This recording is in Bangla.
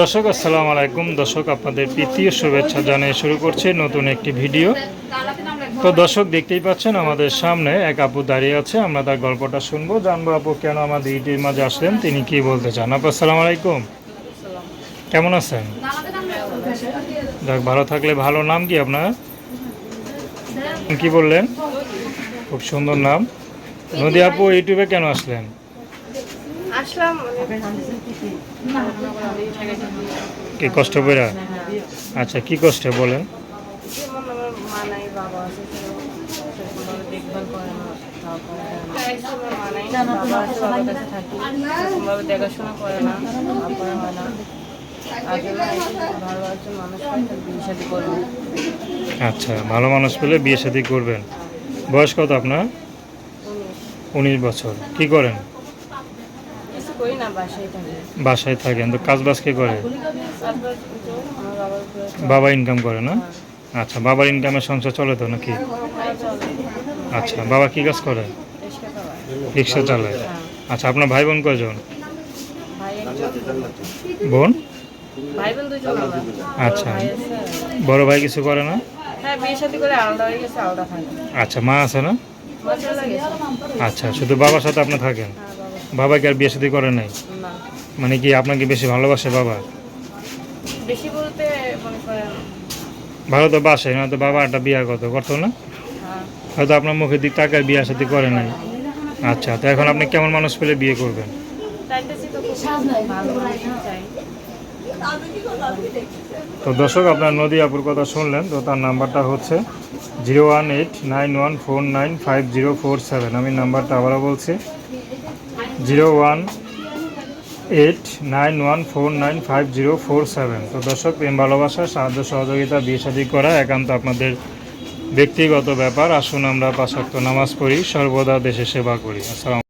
দর্শক, আসসালামু আলাইকুম। দর্শক, আপনাদের প্রীতীয় শুভেচ্ছা জানিয়ে শুরু করছে নতুন একটি ভিডিও। তো দর্শক, দেখতেই পাচ্ছেন, আমাদের সামনে এক আপু দাঁড়িয়ে আছে। আমরা তার গল্পটা শুনব। জানব, আপু, কেন আমাদের ইউটিউব মাঝে আসলেন? তিনি কি বলতে চান? আপু, আসসালামু আলাইকুম। কেমন আছেন? যাক, ভালো থাকলে ভালো। নাম কি আপনার? কি বললেন? খুব সুন্দর নাম। নদী আপু, ইউটিউবে কেন আসলেন? আসলাম কি কষ্ট করে আচ্ছা কি কষ্টে বলেন? দেখাশোনা করে না হয় আচ্ছা ভালো মানুষ পেলে বিয়ে শাদী করবেন। বয়স কত আপনার? উনিশ বছর। কি করেন? করি না বাসায় থাকে। বাসায় থাকেন তো কাজ বাজ কে করে? বাবা ইনকাম করে না? আচ্ছা বাবার ইনকামের সংসার চলে তো নাকি? হ্যাঁ, আচ্ছা বাবা কি কাজ করে? রিক্সা চালায়। আচ্ছা আপনার ভাই বোন কয়জন? বোন? আচ্ছা। বড় ভাই কিছু করে না? হ্যাঁ হয়ে আচ্ছা মা আছে না? আচ্ছা শুধু বাবার সাথে আপনি থাকেন? হ্যাঁ বাবা বাবা কি আর বিয়ে শাদী করে নাই? না। মানে কি আপনাকে বেশি ভালোবাসে বাবা? বেশি বলতে মনে করেন ভালো তো বাসে না তো বাবা একটা বিয়ে করতো করতো না? হ্যাঁ। হয়তো আপনার মুখের দিক তাকায় বিয়ে সাথে করে নাই। আচ্ছা তো এখন আপনি কেমন মানুষ পেলে বিয়ে করবেন? তো দর্শক আপনার নদী আপুর কথা শুনলেন তো তার নাম্বারটা হচ্ছে zero one eight nine one four nine five zero four seven. আমি নাম্বারটা আবারও বলছি zero one eight nine one four nine five zero four seven. তো দর্শক, প্রেম, ভালোবাসা, সাহায্য, সহযোগিতা, বিয়ে শাদী করা একান্ত আপনাদের ব্যক্তিগত ব্যাপার। আসুন আমরা পাশাক্ত নামাজ পড়ি, সর্বদা দেশে সেবা করি। আসসালাম